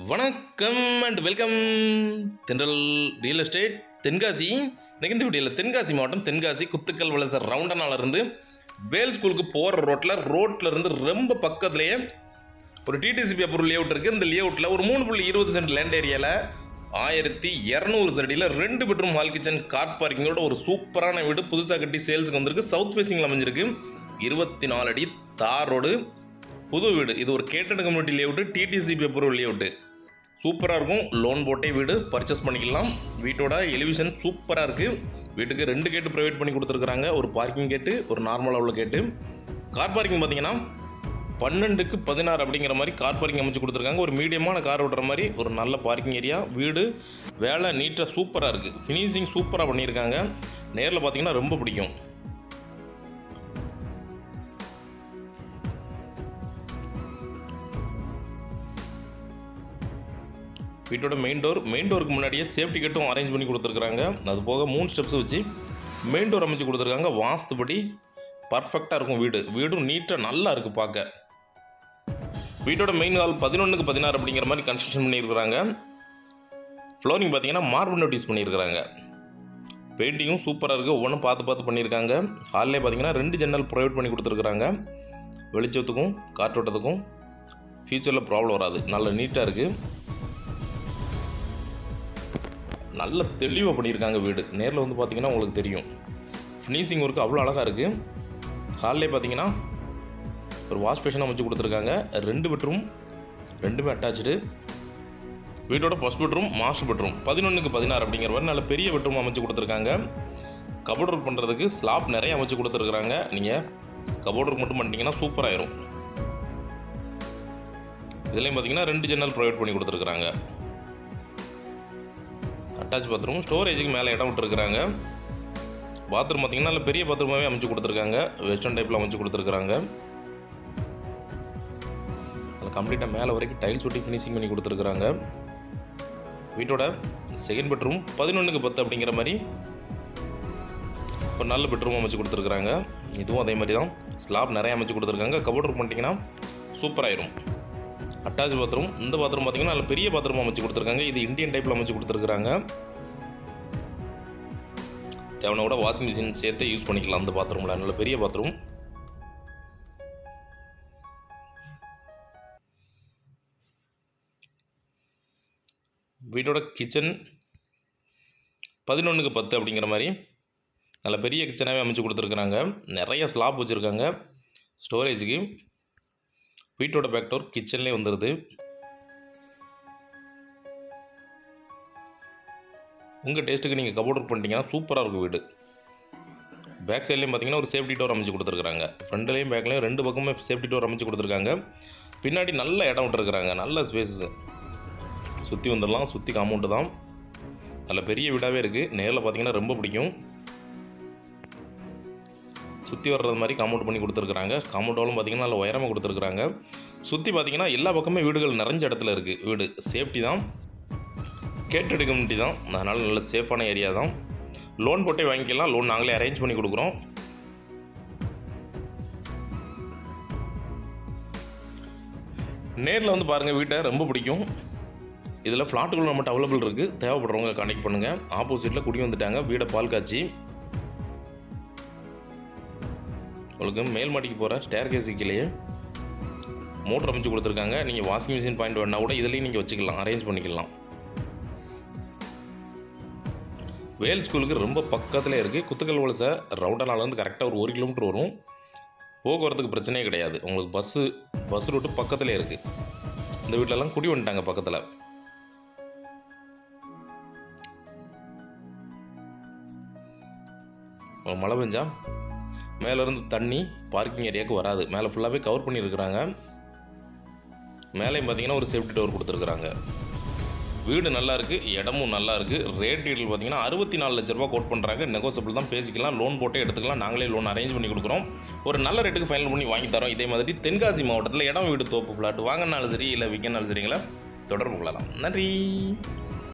வணக்கம் and welcome Thendral real estate Tenkasi இன்னைக்கு இந்த வீடியோவில் தென்காசி மாவட்டம் தென்காசி குத்துக்கல் வளசர் ரவுண்டனாலிருந்து வேல் ஸ்கூலுக்கு போகிற ரோட்டில் ரோட்டில் இருந்து ரொம்ப பக்கத்துலேயே ஒரு டிடிசி பேப்பர் லேஅவுட் இருக்குது இந்த லேஅவுட்டில் ஒரு மூணு புள்ளி இருபது சென்ட் லேண்ட் ஏரியாவில் ஆயிரத்தி இரநூறு சடியில் ரெண்டு பெட்ரூம் ஹால் கிச்சன் கார் பார்க்கிங்கோட ஒரு சூப்பரான வீடு புதுசாக கட்டி சேல்ஸுக்கு வந்திருக்கு. சவுத் ஃபேஸிங்கில் அமைஞ்சிருக்கு. இருபத்தி நாலு அடி தார் ரோடு புது வீடு. இது ஒரு gated community layout DTCP approval layout சூப்பராக இருக்கும். லோன் போட்டே வீடு பர்ச்சேஸ் பண்ணிக்கலாம். வீட்டோட எலிவிஷன் சூப்பராக இருக்குது வீட்டுக்கு ரெண்டு கேட்டு ப்ரொவைட் பண்ணி கொடுத்துருக்குறாங்க. ஒரு பார்க்கிங் கேட்டு ஒரு நார்மலாக உள்ள கேட்டு கார் பார்க்கிங் பார்த்தீங்கன்னா பன்னெண்டுக்கு பதினாறு அப்படிங்கிற மாதிரி கார் பார்க்கிங் அமைச்சு கொடுத்துருக்காங்க. ஒரு மீடியமான கார் ஓட்டுற மாதிரி ஒரு நல்ல பார்க்கிங் ஏரியா வீடு வேலை நீட்டாக சூப்பராக இருக்குது ஃபினிஷிங் சூப்பராக பண்ணியிருக்காங்க. நேரில் பார்த்தீங்கன்னா ரொம்ப பிடிக்கும். வீட்டோட மெயின் டோர் மெயின் டோருக்கு முன்னாடியே சேஃப்டி கட்டும் அரேஞ்ச் பண்ணி கொடுத்துருக்குறாங்க. அது போக மூணு ஸ்டெப்ஸ் வச்சு மெயின் டோர் அமைச்சு கொடுத்துருக்காங்க. வாஸ்துபடி பர்ஃபெக்டாக இருக்கும் வீடு. வீடும் நீட்டாக நல்லா இருக்குது பார்க்க. வீட்டோட மெயின் ஹால் பதினொன்றுக்கு பதினாறு அப்படிங்கிற மாதிரி கன்ஸ்ட்ரக்ஷன் பண்ணியிருக்கிறாங்க. ஃப்ளோரிங் பார்த்தீங்கன்னா மார்பிள் நோட்டீஸ் பண்ணியிருக்கிறாங்க. பெயிண்டிங்கும் சூப்பராக இருக்குது ஒவ்வொன்றும் பார்த்து பார்த்து பண்ணியிருக்காங்க. ஹாலிலே பார்த்தீங்கன்னா ரெண்டு ஜன்னல் ப்ரொவைட் பண்ணி கொடுத்துருக்குறாங்க. வெளிச்சத்துக்கும் காற்றோட்டத்துக்கும் ஃப்யூச்சரில் ப்ராப்ளம் வராது. நல்ல நீட்டாக இருக்குது நல்ல தெளிவாக பண்ணியிருக்காங்க வீடு. நேரில் வந்து பார்த்திங்கன்னா உங்களுக்கு தெரியும். ஃபினிஷிங் ஒர்க்கு அவ்வளோ அழகாக இருக்குது ஹாலிலே பார்த்தீங்கன்னா ஒரு வாஷ் பேஷன் அமைச்சு கொடுத்துருக்காங்க. ரெண்டு பெட்ரூம் ரெண்டுமே அட்டாச்சு வீட்டோட ஃபர்ஸ்ட் பெட்ரூம் மாஸ்டர் பெட்ரூம் பதினொன்றுக்கு பதினாறு அப்படிங்கிற மாதிரி நல்ல பெரிய பெட்ரூம் அமைச்சு கொடுத்துருக்காங்க. கபோர்ட் ஒர்க் பண்ணுறதுக்கு ஸ்லாப் நிறைய அமைச்சு கொடுத்துருக்குறாங்க. நீங்கள் கபோர்ட் ஒர்க் மட்டும் பண்ணிட்டீங்கன்னா சூப்பராகிடும் இதுலேயும் பார்த்தீங்கன்னா ரெண்டு ஜன்னல் ப்ரொவைட் பண்ணி கொடுத்துருக்குறாங்க. அட்டாச் பாத்ரூம் ஸ்டோரேஜுக்கு மேலே இடம் விட்டுருக்குறாங்க. பாத்ரூம் பார்த்தீங்கன்னா நல்ல பெரிய பாத்ரூமாகவே அமைச்சு கொடுத்துருக்காங்க. வெஸ்டர்ன் டைப்பில் அமைச்சு கொடுத்துருக்குறாங்க. அதில் கம்ப்ளீட்டாக மேலே வரைக்கும் டைல்ஸ் ஒட்டி ஃபினிஷிங் பண்ணி கொடுத்துருக்குறாங்க. வீட்டோட செகண்ட் பெட்ரூம் பதினொன்றுக்கு பத்து அப்படிங்கிற மாதிரி ஒரு நல்ல பெட்ரூம் அமைச்சு கொடுத்துருக்குறாங்க. இதுவும் அதே மாதிரி தான். ஸ்லாப் நிறைய அமைச்சு கொடுத்துருக்காங்க. கபோர்ட் பண்ணிட்டீங்கன்னா சூப்பராயிரும் அட்டாச் பாத்ரூம். இந்த பாத்ரூம் பார்த்தீங்கன்னா நல்ல பெரிய பாத்ரூம் அமைச்சு கொடுத்துருக்காங்க. இது இந்தியன் டைப்பில் அமைச்சு கொடுத்துருக்குறாங்க. தேவனை கூட வாஷிங் மிஷின் சேர்த்து யூஸ் பண்ணிக்கலாம் அந்த பாத்ரூமில். நல்ல பெரிய பாத்ரூம். வீட்டோட கிச்சன் பதினொன்றுக்கு பத்து அப்படிங்கிற மாதிரி. நல்ல பெரிய கிச்சனாகவே அமைச்சு கொடுத்துருக்குறாங்க. நிறைய ஸ்லாப் வச்சுருக்காங்க. ஸ்டோரேஜுக்கு. வீட்டோட பேக் டோர் கிச்சன்லேயே வந்துடுது உங்கள் டேஸ்ட்டுக்கு நீங்கள் கபோர்ட் ஒர்க் பண்ணிட்டீங்கன்னா சூப்பராக இருக்கும் வீடு. பேக் சைட்லேயும் பார்த்தீங்கன்னா ஒரு சேஃப்டி டோர் அமைச்சு கொடுத்துருக்காங்க ஃப்ரண்ட்லேயும் பேக்லேயும் ரெண்டு பக்கமே சேஃப்டி டோர் அமைச்சு கொடுத்துருக்காங்க. பின்னாடி நல்ல இடம் விட்டுருக்குறாங்க. நல்ல ஸ்பேஸஸ் சுற்றி வந்துடலாம். சுற்றி காமௌண்ட்டு தான். நல்ல பெரிய வீடாகவே இருக்குது நேரில் பார்த்தீங்கன்னா ரொம்ப பிடிக்கும். சுற்றி வர்றது மாதிரி காம்பவுண்ட் பண்ணி கொடுத்துருக்குறாங்க. காம்பவுண்ட் பார்த்திங்கன்னா நல்ல உயரமாக கொடுத்துருக்குறாங்க. சுற்றி பார்த்திங்கன்னா எல்லா பக்கமே வீடுகள் நிறைஞ்ச இடத்துல இருக்குது வீடு சேஃப்டி தான். கேட்டட் கம்யூனிட்டி தான். அதனால் நல்ல சேஃபான ஏரியா தான். லோன் போட்டே வாங்கிக்கலாம். லோன் நாங்களே அரேஞ்ச் பண்ணி கொடுக்குறோம். நேரில் வந்து பாருங்கள் வீட்டை ரொம்ப பிடிக்கும். இதில் ஃப்ளாட்டுகள் நம்மகிட்ட அவைலபிள் இருக்குது தேவைப்படுறவங்க கனெக்ட் பண்ணுங்கள் ஆப்போசிட்டில் குடி வந்துட்டாங்க. வீடை பால் காய்ச்சி. உங்களுக்கு மேல் மாடிக்கு போகிற ஸ்டேர் கேஸுக்கிலேயே மோட்டர் அமைச்சு கொடுத்துருக்காங்க. நீங்கள் வாஷிங் மிஷின் பாயிண்ட் வேணால் கூட இதுலேயும் நீங்கள் வச்சுக்கலாம். அரேஞ்ச் பண்ணிக்கலாம். வேல் ஸ்கூலுக்கு ரொம்ப பக்கத்தில் இருக்குது குத்துக்கல் வலசை ரவுண்டனாலேருந்து கரெக்டாக ஒரு ஒரு கிலோமீட்டர் வரும். போக்குவரத்துக்கு பிரச்சனையே கிடையாது. உங்களுக்கு பஸ்ஸு பஸ் ரூட்டு பக்கத்தில் இருக்குது இந்த வீட்டிலலாம் குடி வந்துட்டாங்க பக்கத்தில். மழை பெஞ்சா? மேலேருந்து தண்ணி பார்க்கிங் ஏரியாவுக்கு வராது. மேலே ஃபுல்லாகவே கவர் பண்ணியிருக்கிறாங்க. மேலேயும் பார்த்தீங்கன்னா ஒரு சேஃப்டி டோர் கொடுத்துருக்குறாங்க. வீடு நல்லா இருக்குது இடமும் நல்லா இருக்குது ரேட் டீட்டெயில் பார்த்தீங்கன்னா அறுபத்தி நாலு லட்ச ரூபா கோட் பண்ணுறாங்க நெகோசபிள் தான் பேசிக்கலாம் லோன் போட்டே எடுத்துக்கலாம். நாங்களே லோன் அரேஞ்ச் பண்ணி கொடுக்குறோம். ஒரு நல்ல ரேட்டுக்கு ஃபைனல் பண்ணி வாங்கி தரோம். இதே மாதிரி தென்காசி மாவட்டத்தில் இடம் வீடு தோப்பு ஃப்ளாட் வாங்கினாலும் சரி இல்லை விற்கனாலும் சரிங்களா தொடர்பு கொள்ளலாம். நன்றி.